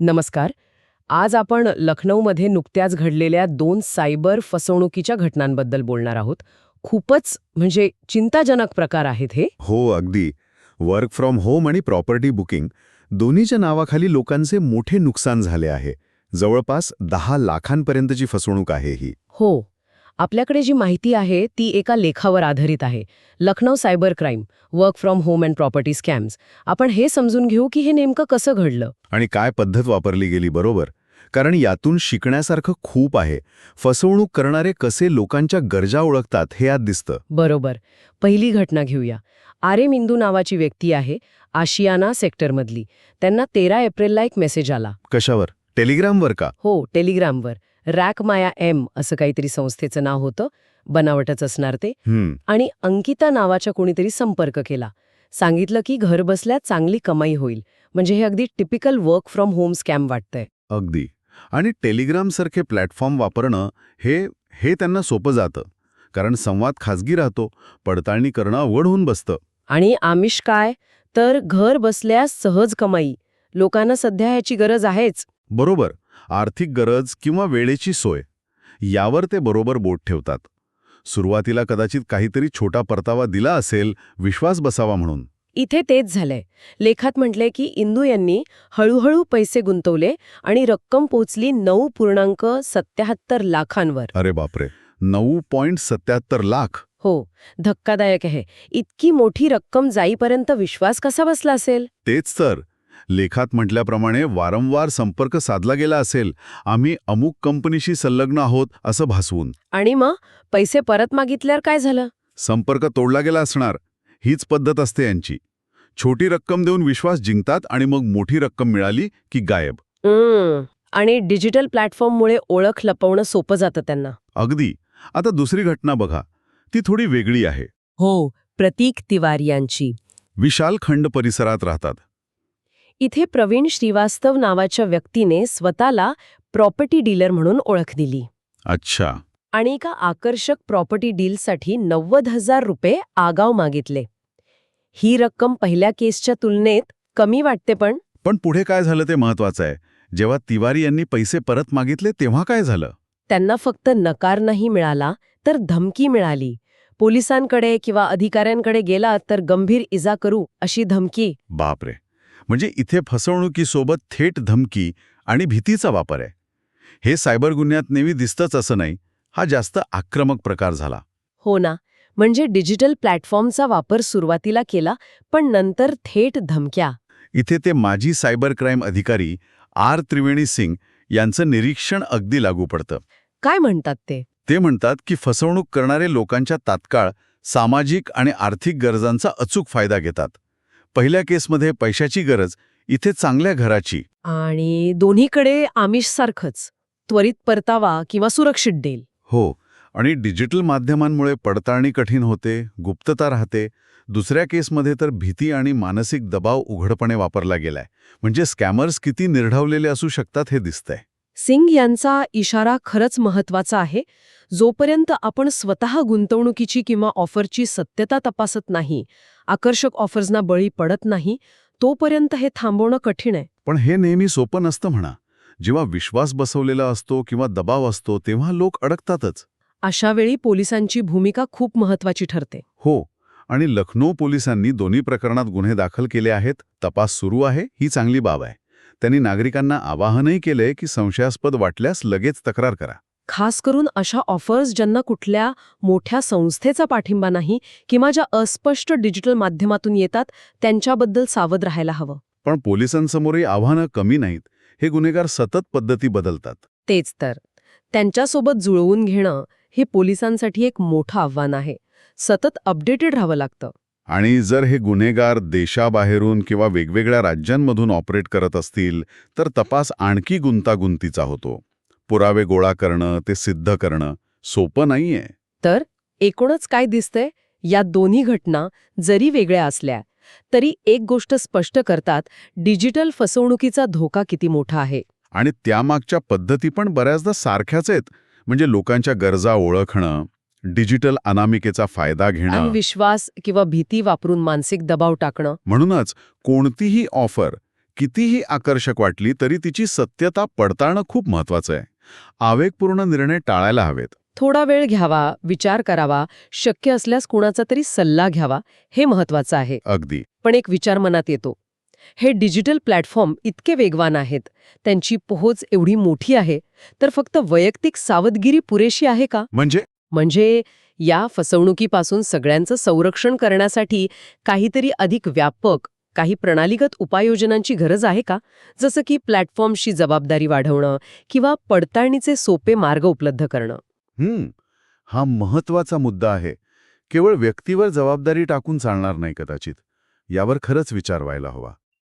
नमस्कार. आज आपण लखनौमध्ये नुकत्याच घडलेल्या दोन सायबर फसवणुकीच्या घटनांबद्दल बोलणार आहोत. खूपच म्हणजे चिंताजनक प्रकार आहेत हे. हो अगदी. वर्क फ्रॉम होम आणि प्रॉपर्टी बुकिंग दोन्हीच्या नावाखाली लोकांचे मोठे नुकसान झाले आहे. जवळपास दहा लाखांपर्यंतची फसवणूक आहे ही. हो. आपल्याकडे जी माहिती आहे ती एका लेखावर आधारित आहे. Lucknow cyber crime work from home and property scams. आपण हे समजून घेऊ की हे नेमकं कसं घडलं. आणि काय पद्धत वापरली गेली बरोबर? कारण यातून शिकण्यासारखं खूप आहे. फसवणूक करणारे कसे लोकांच्या गरजा ओळखतात हे यात दिसतं. बरोबर. पहिली घटना घेऊया. आरे मिंदू नावाची व्यक्ती आहे आशियाना सेक्टरमधली. त्यांना तेरा एप्रिलला एक मेसेज आला. कशावर? टेलिग्रामवर का? हो टेलिग्रामवर. रॅक माया एम असं काहीतरी संस्थेचं नाव होतं बनावटच असणार ते. आणि अंकिता नावाच्या कोणीतरी संपर्क केला. सांगितलं की घर बसल्या चांगली कमाई होईल. म्हणजे हे अगदी typical work from home scam वाटतंय. अगदी. आणि टेलिग्रामसारखे प्लॅटफॉर्म वापरणं हे हे त्यांना सोपं जातं. कारण संवाद खाजगी राहतो पडताळणी करणं अवघड होऊन बसतं. आणि आमिष काय? तर घर बसल्या सहज कमाई. लोकांना सध्या ह्याची गरज आहेच. बरोबर. आर्थिक गरज किंवा वेळेची सोय. यावर ते बरोबर बोट ठेवतात. सुरुवातीला कदाचित काहीतरी छोटा परतावा दिला असेल विश्वास बसावा म्हणून. इथे तेच झालंय. लेखात म्हटलंय की इंदू यांनी हळूहळू पैसे गुंतवले आणि रक्कम पोचली नऊ पूर्णांक सत्याहत्तर लाखांवर. अरे बापरे! नऊ पॉइंट सत्याहत्तर लाख? हो धक्कादायक आहे. इतकी मोठी रक्कम जाईपर्यंत विश्वास कसा बसला असेल? तेच तर. लेखात म्हटल्याप्रमाणे वारंवार संपर्क साधला गेला असेल. आम्ही अमुक कंपनीशी संलग्न आहोत असं भासवून. आणि मग? पैसे परत मागितल्यावर काय झालं? संपर्क तोडला गेला असणार. हीच पद्धत असते यांची. छोटी रक्कम देऊन विश्वास जिंकतात आणि मग मोठी रक्कम मिळाली की गायब. आणि डिजिटल प्लॅटफॉर्ममुळे ओळख लपवणं सोपं जातं त्यांना. अगदी. आता दुसरी घटना बघा. ती थोडी वेगळी आहे. हो प्रतीक तिवारी यांची. विशाल खंड परिसरात राहतात. इथे प्रवीण श्रीवास्तव नावाच्या व्यक्तीने स्वतःला प्रॉपर्टी डीलर म्हणून ओळख दिली. अच्छा. आणि एका आकर्षक प्रॉपर्टी डीलसाठी नव्वद हजार रुपये आगाव मागितले. ही रक्कम पहिल्या केसच्या तुलनेत कमी वाटते पण. पण पुढे काय झालं ते महत्वाचं आहे. जेव्हा तिवारी यांनी पैसे परत मागितले तेव्हा काय झालं? त्यांना फक्त नकार नाही मिळाला तर धमकी मिळाली. पोलिसांकडे किंवा अधिकाऱ्यांकडे गेला तर गंभीर इजा करू अशी धमकी. बापरे. म्हणजे इथे फसवणुकीसोबत थेट धमकी आणि भीतीचा वापर आहे. हे सायबर गुन्ह्यात नेहमी दिसतंच असं नाही हा जास्त आक्रमक प्रकार झाला. हो ना म्हणजे डिजिटल प्लॅटफॉर्मचा वापर सुरुवातीला केला पण नंतर थेट धमक्या. इथे ते माजी सायबर क्राईम अधिकारी आर त्रिवेणी सिंग यांचं निरीक्षण अगदी लागू पडतं. काय म्हणतात ते? ते म्हणतात की फसवणूक करणारे लोकांच्या तात्काळ सामाजिक आणि आर्थिक गरजांचा अचूक फायदा घेतात. पहिल्या केसमध्ये पैशाची गरज इथे चांगल्या घराची. आणि दोन्हीकडे आमिषसारखंच त्वरित परतावा किंवा सुरक्षित डेल हो आणि डिजिटल माध्यमांमुळे पडताळणी कठीण होते गुप्तता राहते. दुसऱ्या केसमध्ये तर भीती आणि मानसिक दबाव उघडपणे वापरला गेलाय. म्हणजे स्कॅमर्स किती निर्ढवलेले असू शकतात हे दिसतंय. सिंग यांचा इशारा खरंच महत्त्वाचा आहे. जोपर्यंत आपण स्वतः गुंतवणुकीची किंवा ऑफरची सत्यता तपासत नाही आकर्षक ऑफर्सना बळी पडत नाही तोपर्यंत हे थांबवणं कठीण आहे. पण हे नेहमी सोपं नसतं म्हणा. जेव्हा विश्वास बसवलेला असतो किंवा दबाव असतो तेव्हा लोक अडकतातच. अशा वेळी पोलिसांची भूमिका खूप महत्वाची ठरते. हो आणि लखनौ पोलिसांनी दोन्ही प्रकरणात गुन्हे दाखल केले आहेत. तपास सुरू आहे ही चांगली बाब आहे. त्यांनी नागरिकांना आवाहनही केलंय की संशयास्पद वाटल्यास लगेच तक्रार करा. खास करून अशा ऑफर्स ज्यांना कुठल्या मोठ्या संस्थेचा पाठिंबा नाही किंवा ज्या अस्पष्ट डिजिटल माध्यमातून येतात त्यांच्याबद्दल सावध राहायला हवं. पण पोलिसांसमोरही आव्हानं कमी नाहीत. हे गुन्हेगार सतत पद्धती बदलतात. तेच तर. त्यांच्यासोबत जुळवून घेणं हे पोलिसांसाठी एक मोठं आव्हान आहे. सतत अपडेटेड राहावं लागतं. आणि जर हे गुन्हेगार देशाबाहेरून किंवा वेगवेगळ्या राज्यांमधून ऑपरेट करत असतील तर तपास आणखी गुंतागुंतीचा होतो. पुरावे गोळा करणं ते सिद्ध करणं सोपं नाहीये. तर एकूणच काय दिसतंय? या दोन्ही घटना जरी वेगळ्या असल्या तरी एक गोष्ट स्पष्ट करतात डिजिटल फसवणुकीचा धोका किती मोठा आहे. आणि त्यामागच्या पद्धती पण बऱ्याचदा सारख्याच आहेत. म्हणजे लोकांच्या गरजा ओळखणं डिजिटल अनामिकेचा फायदा घेणं. विश्वास किंवा भीती वापरून मानसिक दबाव टाकणं. म्हणूनच कोणतीही ऑफर कितीही आकर्षक वाटली तरी तिची सत्यता पडताळणं खूप महत्वाचं आहे. आवेगपूर्ण निर्णय टाळायला हवेत. थोडा वेळ घ्यावा विचार करावा शक्य असल्यास कुणाचा तरी सल्ला घ्यावा हे महत्वाचं आहे. अगदी. पण एक विचार मनात येतो. हे डिजिटल प्लॅटफॉर्म इतके वेगवान आहेत. त्यांची पोहोच एवढी मोठी आहे. तर फक्त वैयक्तिक सावधगिरी पुरेशी आहे का? म्हणजे? म्हणजे या फसवणुकीपासून सगळ्यांचं संरक्षण करण्यासाठी काहीतरी अधिक व्यापक काही प्रणालीगत उपाययोजनांची गरज आहे का? जसं की प्लॅटफॉर्मशी जबाबदारी वाढवणं किंवा पडताळणीचे सोपे मार्ग उपलब्ध करणं. हम्म हा महत्त्वाचा मुद्दा आहे. केवळ व्यक्तीवर जबाबदारी टाकून चालणार नाही कदाचित. यावर खरंच विचार व्हायला हवा.